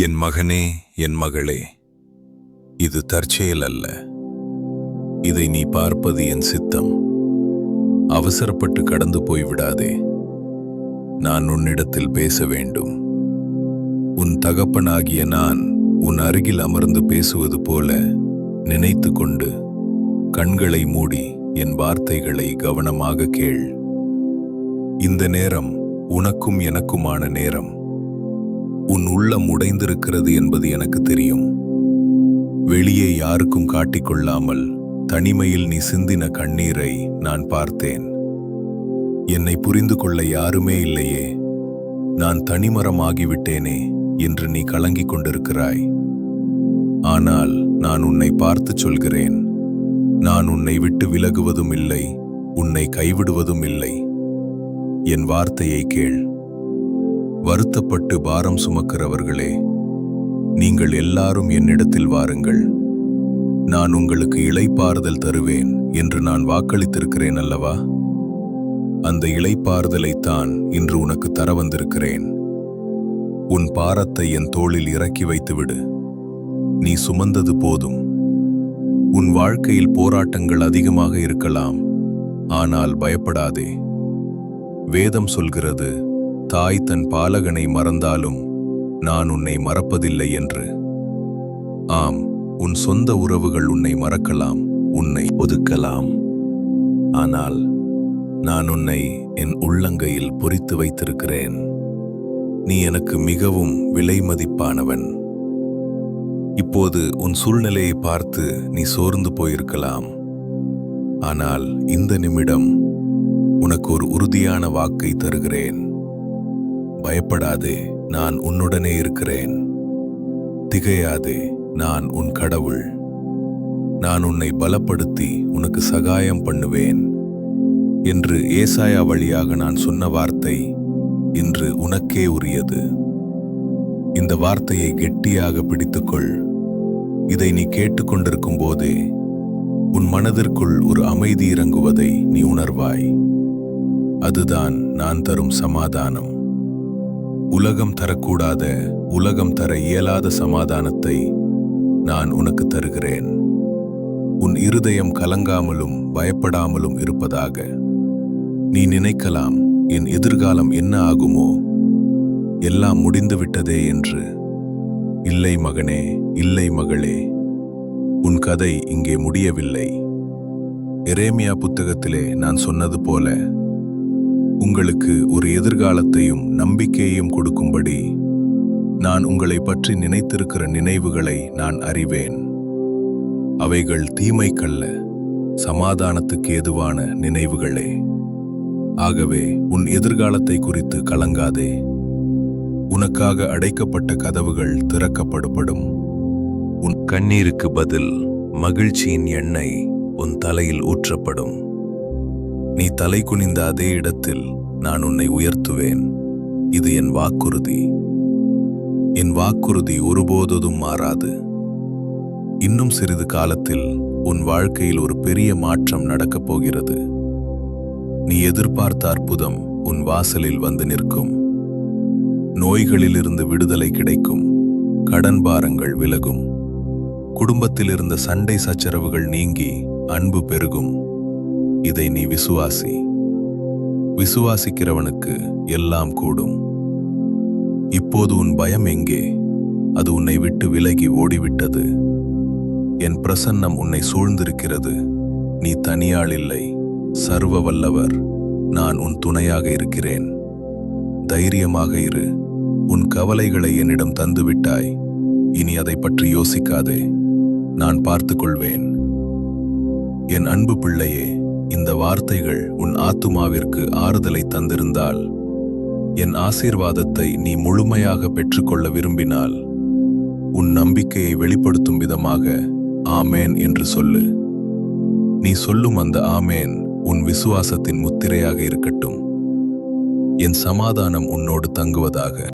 என் மகனே என் மகளே இது தற்செயல் அல்ல. இதை நீ பார்ப்பது என் சித்தம். அவசரப்பட்டு கடந்து போய் விடாதே. நான் உன்னிடத்தில் பேச வேண்டும். உன் தகப்பனாகிய நான் உன் அருகில் அமர்ந்து பேசுவது போல நினைத்து கொண்டு கண்களை மூடி என் வார்த்தைகளை கவனமாக கேள். இந்த நேரம் உனக்கும் எனக்குமான நேரம். உன் உள்ளம் உடைந்திருக்கிறது என்பது எனக்கு தெரியும். வெளியே யாருக்கும் காட்டிக்கொள்ளாமல் தனிமையில் நீ சிந்தின கண்ணீரை நான் பார்த்தேன். என்னை புரிந்து கொள்ள யாருமே இல்லையே. நான் தனிமரமாகிவிட்டேனே என்று நீ கலங்கிக் கொண்டிருக்கிறாய். ஆனால் நான் உன்னை பார்த்துச் சொல்கிறேன். நான் உன்னை விட்டு விலகுவதும் இல்லை உன்னை கைவிடுவதும் இல்லை. என் வார்த்தையை கேள். வருத்தப்பட்டு பாரம் சுமக்கிறவர்களே நீங்கள் எல்லாரும் என்னிடத்தில் வாருங்கள். நான் உங்களுக்கு இளைப்பாறுதல் தருவேன் என்று நான் வாக்களித்திருக்கிறேன் அல்லவா? அந்த இளைப்பாறுதலைத்தான் இன்று உனக்கு தர வந்திருக்கிறேன். உன் பாரத்தை என் தோளில் இறக்கி வைத்துவிடு. நீ சுமந்தது போதும். உன் வாழ்க்கையில் போராட்டங்கள் அதிகமாக இருக்கலாம். ஆனால் பயப்படாதே. வேதம் சொல்கிறது தாய் தன் பாலகனை மறந்தாலும் நான் உன்னை மறப்பதில்லை என்று. ஆம் உன் சொந்த உறவுகள் உன்னை மறக்கலாம் உன்னை ஒதுக்கலாம். ஆனால் நான் உன்னை என் உள்ளங்கையில் பொறித்து வைத்திருக்கிறேன். நீ எனக்கு மிகவும் விலை மதிப்பானவன். இப்போது உன் சூழ்நிலையை பார்த்து நீ சோர்ந்து போயிருக்கலாம். ஆனால் இந்த நிமிடம் உனக்கு ஒரு உறுதியான வாக்கை தருகிறேன். பயப்படாதே நான் உன்னுடனே இருக்கிறேன். திகையாதே நான் உன் கடவுள். நான் உன்னை பலப்படுத்தி உனக்கு சகாயம் பண்ணுவேன். என்று ஏசாயா வழியாக நான் சொன்ன வார்த்தை இன்று உனக்கே உரியது. இந்த வார்த்தையை கெட்டியாக பிடித்துக்கொள். இதை நீ கேட்டுக்கொண்டிருக்கும் போதே உன் மனதிற்குள் ஒரு அமைதி இறங்குவதை நீ உணர்வாய். அதுதான் நான் தரும் சமாதானம். உலகம் தரக்கூடாத உலகம் தர இயலாத சமாதானத்தை நான் உனக்கு தருகிறேன். உன் இருதயம் கலங்காமலும் பயப்படாமலும் இருப்பதாக. நீ நினைக்கலாம் என் எதிர்காலம் என்ன ஆகுமோ? எல்லாம் முடிந்துவிட்டதே என்று. இல்லை மகனே இல்லை மகளே உன் கதை இங்கே முடியவில்லை. எரேமியா புத்தகத்திலே நான் சொன்னது போல உங்களுக்கு ஒரு எதிர்காலத்தையும் நம்பிக்கையையும் கொடுக்கும்படி நான் உங்களை பற்றி நினைத்திருக்கிற நினைவுகளை நான் அறிவேன். அவைகள் தீமைக்கல்ல சமாதானத்துக்கு ஏதுவான நினைவுகளே. ஆகவே உன் எதிர்காலத்தை குறித்து கலங்காதே. உனக்காக அடைக்கப்பட்ட கதவுகள் திறக்கப்படுபடும். உன் கண்ணீருக்கு பதில் மகிழ்ச்சியின் எண்ணெய் உன் தலையில் ஊற்றப்படும். நீ தலை குனிந்த அதே இடத்தில் நான் உன்னை உயர்த்துவேன். இது என் வாக்குறுதி. என் வாக்குறுதி ஒருபோதும் மாறாது. இன்னும் சிறிது காலத்தில் உன் வாழ்க்கையில் ஒரு பெரிய மாற்றம் நடக்கப் போகிறது. நீ எதிர்பார்த்த அற்புதம் உன் வாசலில் வந்து நிற்கும். நோய்களிலிருந்து விடுதலை கிடைக்கும். கடன் பாரங்கள் விலகும். குடும்பத்தில் இருந்த சண்டை சச்சரவுகள் நீங்கி அன்பு பெருகும். இதை நீ விசுவாசி. விசுவாசிக்கிறவனுக்கு எல்லாம் கூடும். இப்போது உன் பயம் எங்கே? அது உன்னை விட்டு விலகி ஓடிவிட்டது. என் பிரசன்னம் உன்னை சூழ்ந்திருக்கிறது. நீ தனியாள் இல்லை சர்வ வல்லவர் நான் உன் துணையாக இருக்கிறேன். தைரியமாக இரு உன் கவலைகளை என்னிடம் தந்துவிட்டாய். இனி அதை பற்றி யோசிக்காதே நான் பார்த்துக் கொள்வேன் என் அன்பு பிள்ளையே இந்த வார்த்தைகள் உன் ஆத்துமாவிற்கு ஆறுதலை தந்திருந்தால் என் ஆசீர்வாதத்தை நீ முழுமையாக பெற்றுக்கொள்ள விரும்பினால் உன் நம்பிக்கையை வெளிப்படுத்தும் விதமாக ஆமேன் என்று சொல்லு. நீ சொல்லும் அந்த ஆமேன் உன் விசுவாசத்தின் முத்திரையாக இருக்கட்டும். என் சமாதானம் உன்னோடு தங்குவதாக.